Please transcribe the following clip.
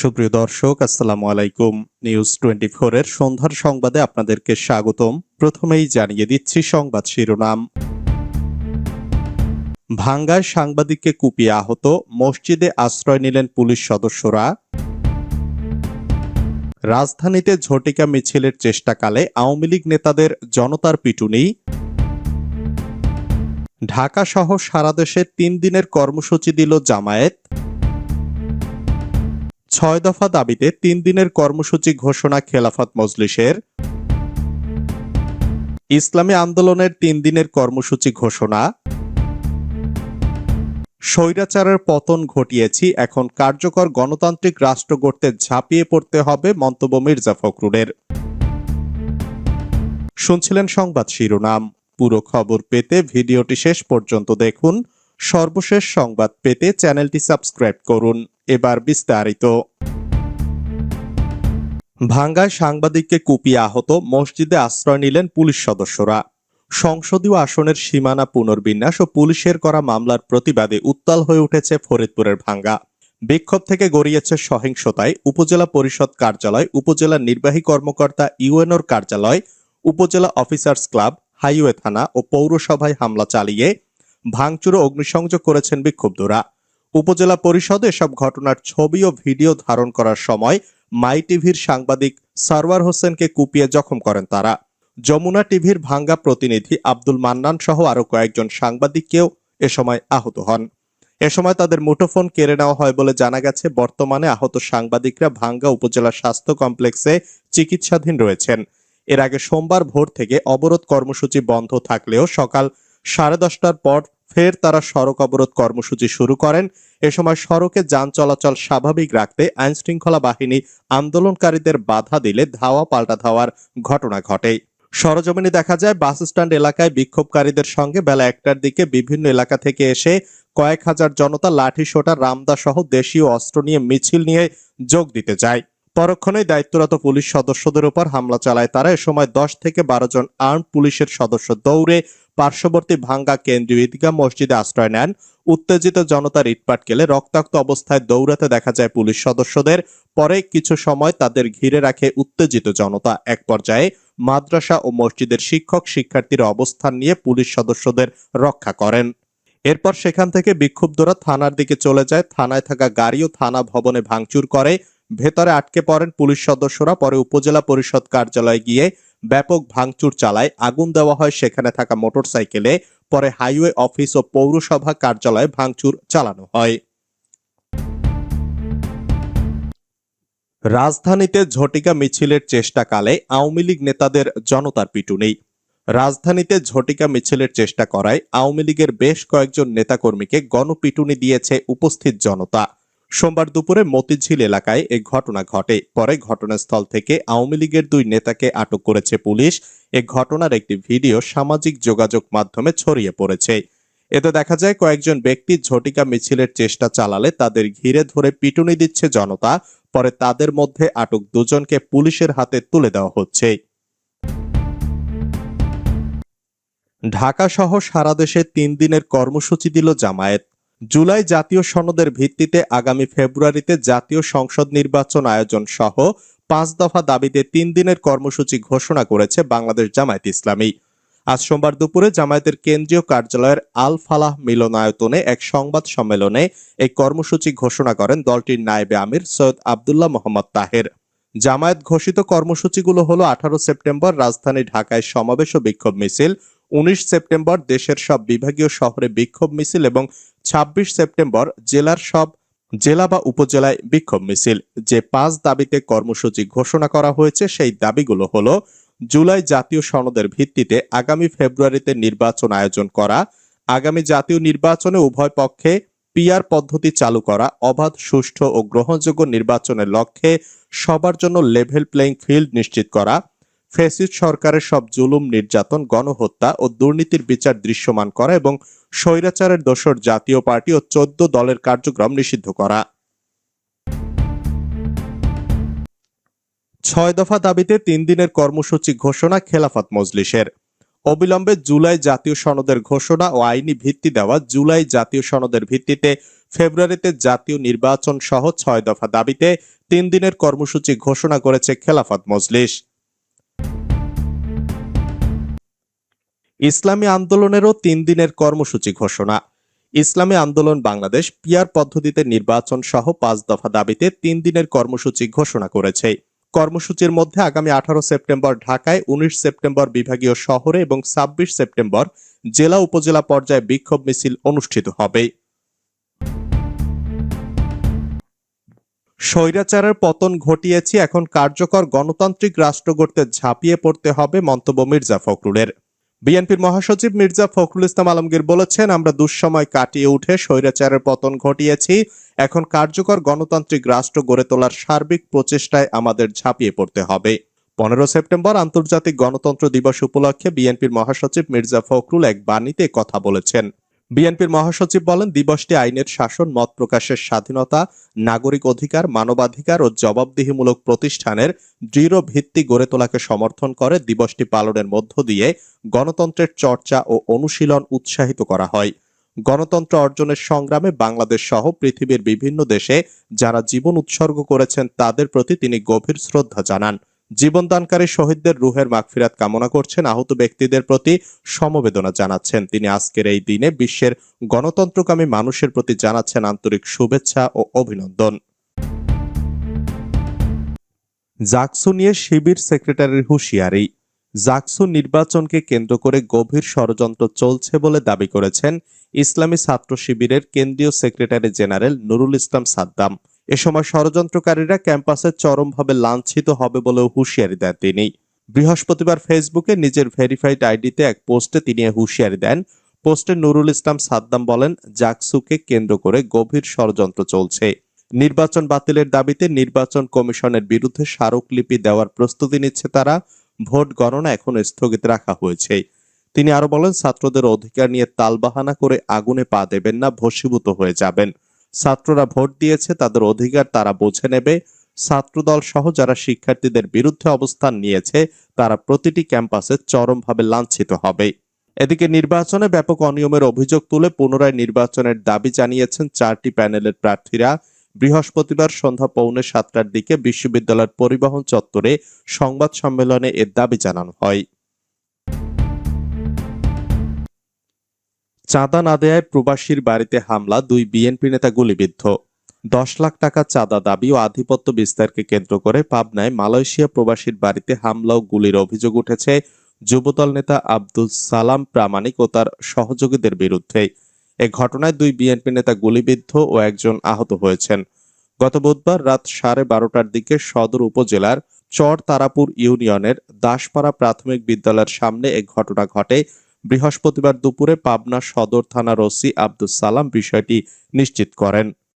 সুপ্রিয় দর্শক, আসসালামু আলাইকুম। নিউজ টোয়েন্টি এর সন্ধ্যার সংবাদে আপনাদেরকে স্বাগতম। প্রথমেই জানিয়ে দিচ্ছি সংবাদ শিরোনাম। ভাঙ্গায় সাংবাদিককে কুপিয়ে আহত, মসজিদে আশ্রয় নিলেন পুলিশ সদস্যরা। রাজধানীতে ঝটিকা মিছিলের চেষ্টাকালে আওয়ামী লীগ নেতাদের জনতার পিটুনি। ঢাকা সহ সারা দেশে তিন দিনের কর্মসূচি দিল জামায়াত। ছয় দফা দাবিতে তিন দিনের কর্মসূচি ঘোষণা খেলাফত মজলিসের। ইসলামী আন্দোলনের তিন দিনের কর্মসূচি ঘোষণা। স্বৈরাচারের পতন ঘটিয়েছি, এখন কার্যকর গণতান্ত্রিক রাষ্ট্র গড়তে ঝাঁপিয়ে পড়তে হবে মন্তব্য মির্জা ফখরুলের। শুনছিলেন সংবাদ শিরোনাম। পুরো খবর পেতে ভিডিওটি শেষ পর্যন্ত দেখুন। সর্বশেষ সংবাদ পেতে চ্যানেলটি সাবস্ক্রাইব করুন। এবার বিস্তারিত। ভাঙ্গায় সাংবাদিককে কুপিয়ে আহত মসজিদে আশ্রয় নিলেন পুলিশ সদস্যরা। সংসদীয় আসনের সীমানা পুনর্বিন্যাস ও পুলিশের করা মামলার প্রতিবাদে উত্তাল হয়ে উঠেছে ফরিদপুরের ভাঙ্গা। বিক্ষোভ থেকে গড়িয়েছে সহিংসতায় উপজেলা পরিষদ কার্যালয়, উপজেলা নির্বাহী কর্মকর্তা ইউএনওর কার্যালয়, উপজেলা অফিসার্স ক্লাব, হাইওয়ে থানা ও পৌরসভায় হামলা চালিয়ে ভাঙচুর অগ্নিসংযোগ করেছেন বিক্ষুব্ধরা। উপজেলা পরিষদ এসব ঘটনার ছবি ও ভিডিও ধারণ করার সময় মাই টিভির সাংবাদিক সারওয়ার হোসেনকে কুপিয়ে জখম করেন তারা। যমুনা টিভির ভাঙ্গা প্রতিনিধি আব্দুল মান্নান সহ আরও কয়েকজন সাংবাদিককেও এ সময় আহত হন। এ সময় তাদের মুঠোফোন কেড়ে নেওয়া হয় বলে জানা গেছে, বর্তমানে আহত সাংবাদিকরা ভাঙ্গা উপজেলা স্বাস্থ্য কমপ্লেক্সে চিকিৎসাধীন রয়েছেন। এর আগে সোমবার ভোর থেকে অবরোধ কর্মসূচি বন্ধ থাকলেও সকাল সাড়ে দশটার পর ফের তারা সড়ক অবরোধ কর্মসূচি শুরু করেন। এ সময় সড়কে যান চলাচল স্বাভাবিক রাখতে আইন শৃঙ্খলা বাহিনী আন্দোলনকারীদের বাধা দিলে ধাওয়া পাল্টা ধাওয়ার ঘটনা ঘটে। সরজমিনে দেখা যায়, বাস স্ট্যান্ড এলাকায় বিক্ষোভকারীদের সঙ্গে বেলা একটার দিকে বিভিন্ন এলাকা থেকে এসে কয়েক হাজার জনতা লাঠি সোটা, রামদা সহ দেশীয় অস্ত্র নিয়ে মিছিল নিয়ে যোগ দিতে যায়। পরক্ষণেই দায়িত্বরত পুলিশ সদস্যদের উপর হামলা চালায় তারা। এ সময় দশ থেকে বারো জন আর্ম পুলিশের সদস্য দৌড়ে পার্শ্ববর্তী ভাঙ্গা কেন্দ্রীয় ঈদগাহ মসজিদে আশ্রয় নেন। উত্তেজিত জনতার ইটপাট কেলে রক্তাক্ত অবস্থায় দৌড়াতে দেখা যায় পুলিশ সদস্যদের। পরে কিছু সময় তাদের ঘিরে রাখে উত্তেজিত জনতা। এক পর্যায়ে মাদ্রাসা ও মসজিদের শিক্ষক শিক্ষার্থীরা অবস্থান নিয়ে পুলিশ সদস্যদের রক্ষা করেন। এরপর সেখান থেকে বিক্ষুব্ধরা থানার দিকে চলে যায়। থানায় থাকা গাড়ি ও থানা ভবনে ভাঙচুর করে। ভেতরে আটকে পড়েন পুলিশ সদস্যরা, পরে উপজেলা পরিষদ কার্যালয়ে গিয়ে ব্যাপক ভাঙচুর চালায়, আগুন দেওয়া হয় সেখানে থাকা মোটরসাইকেলে, পরে হাইওয়ে অফিস ও পৌরসভা কার্যালয়ে ভাঙচুর চালানো হয়। রাজধানীতে ঝটিকা মিছিলের চেষ্টাকালে আওয়ামী লীগ নেতাদের জনতার পিটুনি। রাজধানীতে ঝটিকা মিছিলের চেষ্টা করায় আওয়ামী লীগের বেশ কয়েকজন নেতাকর্মীকে গণপিটুনি দিয়েছে উপস্থিত জনতা। সোমবার দুপুরে মতিঝিল এলাকায় এই ঘটনা ঘটে। পরে ঘটনাস্থল থেকে আওয়ামী লীগের দুই নেতাকে আটক করেছে পুলিশ। এ ঘটনার একটি ভিডিও সামাজিক যোগাযোগ মাধ্যমে ছড়িয়ে পড়েছে। এতে দেখা যায়, কয়েকজন ব্যক্তি ঝটিকা মিছিলের চেষ্টা চালালে তাদের ঘিরে ধরে পিটুনি দিচ্ছে জনতা। পরে তাদের মধ্যে আটক দুজনকে পুলিশের হাতে তুলে দেওয়া হচ্ছে। ঢাকা সহ সারা দেশে তিন দিনের কর্মসূচি দিল জামায়াত। জুলাই জাতীয় সনদের ভিত্তিতে আগামী ফেব্রুয়ারিতে জাতীয় সংসদ নির্বাচন আয়োজন সহ পাঁচ দফা দাবিতে তিন দিনের কর্মসূচি ঘোষণা করেছে বাংলাদেশ জামায়াত ইসলামী। আজ সোমবার দুপুরে জামায়াতের কেন্দ্রীয় কার্যালয়ের আল ফালাহ মিলনায়তনে এক সংবাদ সম্মেলনে এই কর্মসূচি ঘোষণা করেন দলটির নায়েবে আমির সৈয়দ আবদুল্লাহ মোহাম্মদ তাহের। জামায়াত ঘোষিত কর্মসূচিগুলো হলো আঠারো সেপ্টেম্বর রাজধানী ঢাকায় সমাবেশ ও বিক্ষোভ মিছিল, উনিশ সেপ্টেম্বর দেশের সব বিভাগীয় শহরে বিক্ষোভ মিছিল এবং ২৬ সেপ্টেম্বর জেলার সব জেলা বা উপজেলায় বিক্ষোভ মিছিল। যে পাঁচ দাবিতে কর্মসূচি ঘোষণা করা হয়েছে, সেই দাবিগুলো হলো, জুলাই জাতীয় সনদের ভিত্তিতে আগামী ফেব্রুয়ারিতে নির্বাচন আয়োজন করা, আগামী জাতীয় নির্বাচনে উভয় পক্ষে পিআর পদ্ধতি চালু করা, অবাধ, সুষ্ঠু ও গ্রহণযোগ্য নির্বাচনের লক্ষ্যে সবার জন্য লেভেল প্লেইং ফিল্ড নিশ্চিত করা ফেসিস্ট সরকারের সব জুলুম, নির্যাতন, গণহত্যা ও দুর্নীতির বিচার দৃশ্যমান করা এবং স্বৈরাচারের দোসর জাতীয় পার্টি ও চোদ্দ দলের কার্যক্রম নিষিদ্ধ করা। ছয় দফা দাবিতে তিন দিনের কর্মসূচি ঘোষণা খেলাফত মজলিসের। অবিলম্বে জুলাই জাতীয় সনদের ঘোষণা ও আইনি ভিত্তি দেওয়া জুলাই জাতীয় সনদের ভিত্তিতে ফেব্রুয়ারিতে জাতীয় নির্বাচন সহ ছয় দফা দাবিতে তিন দিনের কর্মসূচি ঘোষণা করেছে খেলাফত মজলিস। ইসলামী আন্দোলনেরও তিন দিনের কর্মসূচি ঘোষণা। ইসলামী আন্দোলন বাংলাদেশ পিয়ার পদ্ধতিতে নির্বাচন সহ পাঁচ দফা দাবিতে তিন দিনের কর্মসূচি ঘোষণা করেছে। কর্মসূচির মধ্যে আগামী আঠারো সেপ্টেম্বর ঢাকায়, উনিশ সেপ্টেম্বর বিভাগীয় শহরে এবং ছাব্বিশ সেপ্টেম্বর জেলা উপজেলা পর্যায়ে বিক্ষোভ মিছিল অনুষ্ঠিত হবে। স্বৈরাচারের পতন ঘটিয়েছি, এখন কার্যকর গণতান্ত্রিক রাষ্ট্র গড়তে ঝাঁপিয়ে পড়তে হবে মন্তব্য মির্জা ফখরুলের। বিএনপির মহাসচিব মির্জা ফখরুল ইসলাম আলমগীর বলেছেন, আমরা দুঃসময় কাটিয়ে উঠে স্বৈরাচারের পতন ঘটিয়েছি। এখন কার্যকর গণতান্ত্রিক রাষ্ট্র গড়ে তোলার সার্বিক প্রচেষ্টায় আমাদের ঝাঁপিয়ে পড়তে হবে। পনেরো সেপ্টেম্বর আন্তর্জাতিক গণতন্ত্র দিবস উপলক্ষে বিএনপির মহাসচিব মির্জা ফখরুল এক বাণীতে কথা বলেছেন। বিএনপির মহাসচিব বলেন, দিবসটি আইনের শাসন, মত প্রকাশের স্বাধীনতা, নাগরিক অধিকার, মানবাধিকার ও জবাবদিহিমূলক প্রতিষ্ঠানের দৃঢ় ভিত্তি গড়ে তোলাকে সমর্থন করে দিবসটি পালনের মধ্য দিয়ে গণতন্ত্রের চর্চা ও অনুশীলন উৎসাহিত করা হয়। গণতন্ত্র অর্জনের সংগ্রামে বাংলাদেশ সহ পৃথিবীর বিভিন্ন দেশে যারা জীবন উৎসর্গ করেছেন, তাদের প্রতি তিনি গভীর শ্রদ্ধা জানান। জীবনদানকারী শহীদদের রুহের মাগফিরাত কামনা করছেন। আহত ব্যক্তিদের প্রতি সমবেদনা জানাচ্ছেন। তিনি আজকের এই দিনে বিশ্বের গণতন্ত্রকামী মানুষের প্রতি জানাচ্ছেন আন্তরিক শুভেচ্ছা ও অভিনন্দন। জাকসু নিয়ে শিবির সেক্রেটারির হুঁশিয়ারি। জাকসু নির্বাচনকে কেন্দ্র করে গভীর ষড়যন্ত্র চলছে বলে দাবি করেছেন ইসলামী ছাত্র শিবিরের কেন্দ্রীয় সেক্রেটারি জেনারেল নুরুল ইসলাম সাদ্দাম। এ সময় ষড়যন্ত্রকারীরা ক্যাম্পাসে চরমভাবে লাঞ্ছিত হবে বলেও হুঁশিয়ারি দেন তিনি। বৃহস্পতিবার ফেসবুকে নিজের ভেরিফাইড আইডিতে এক পোস্টে তিনি হুঁশিয়ারি দেন। পোস্টে নুরুল ইসলাম সাদ্দাম বলেন, জাকসুকে কেন্দ্র করে গভীর ষড়যন্ত্র চলছে। নির্বাচন বাতিলের দাবিতে নির্বাচন কমিশনের বিরুদ্ধে স্মারকলিপি দেওয়ার প্রস্তুতি নিচ্ছে তারা। ভোট গণনা এখন স্থগিত রাখা হয়েছে। তিনি আরও বলেন, ছাত্রদের অধিকার নিয়ে তালবাহানা করে আগুনে পা দেবেন না, ভস্মীভূত হয়ে যাবেন। ছাত্ররা ভোট দিয়েছে, তাদের অধিকার তারা বুঝে নেবে। ছাত্রদল সহ যারা শিক্ষার্থীদের বিরুদ্ধে অবস্থান নিয়েছে, তারা প্রতিটি ক্যাম্পাসে চরমভাবে লাঞ্ছিত হবে। এদিকে নির্বাচনে ব্যাপক অনিয়মের অভিযোগ তুলে পুনরায় নির্বাচনের দাবি জানিয়েছেন চারটি প্যানেলের প্রার্থীরা। বৃহস্পতিবার সন্ধ্যা পৌনে সাতটার দিকে বিশ্ববিদ্যালয়ের পরিবহন চত্বরে সংবাদ সম্মেলনে এর দাবি জানানো হয়। চাঁদা না দেয়ায় প্রবাসীর বাড়িতে হামলা, দুই বিএনপি নেতা গুলিবিদ্ধ। দশ লাখ টাকা চাঁদা দাবি ও আধিপত্য বিস্তারকে কেন্দ্র করে পাবনায় মালয়েশিয়া প্রবাসীর বাড়িতে হামলা ও গুলির অভিযোগ উঠেছে যুবদল নেতা আব্দুল সালাম প্রামাণিক ও তার সহযোগীদের বিরুদ্ধে। এ ঘটনায় দুই বিএনপি নেতা গুলিবিদ্ধ ও একজন আহত হয়েছেন। গত বুধবার রাত সাড়ে বারোটার দিকে সদর উপজেলার চর তারাপুর ইউনিয়নের দাসপাড়া প্রাথমিক বিদ্যালয়ের সামনে এ ঘটনা ঘটে। বৃহস্পতিবার দুপুরে পাবনা সদর থানার ওসি আব্দুল সালাম বিষয়টি নিশ্চিত করেন।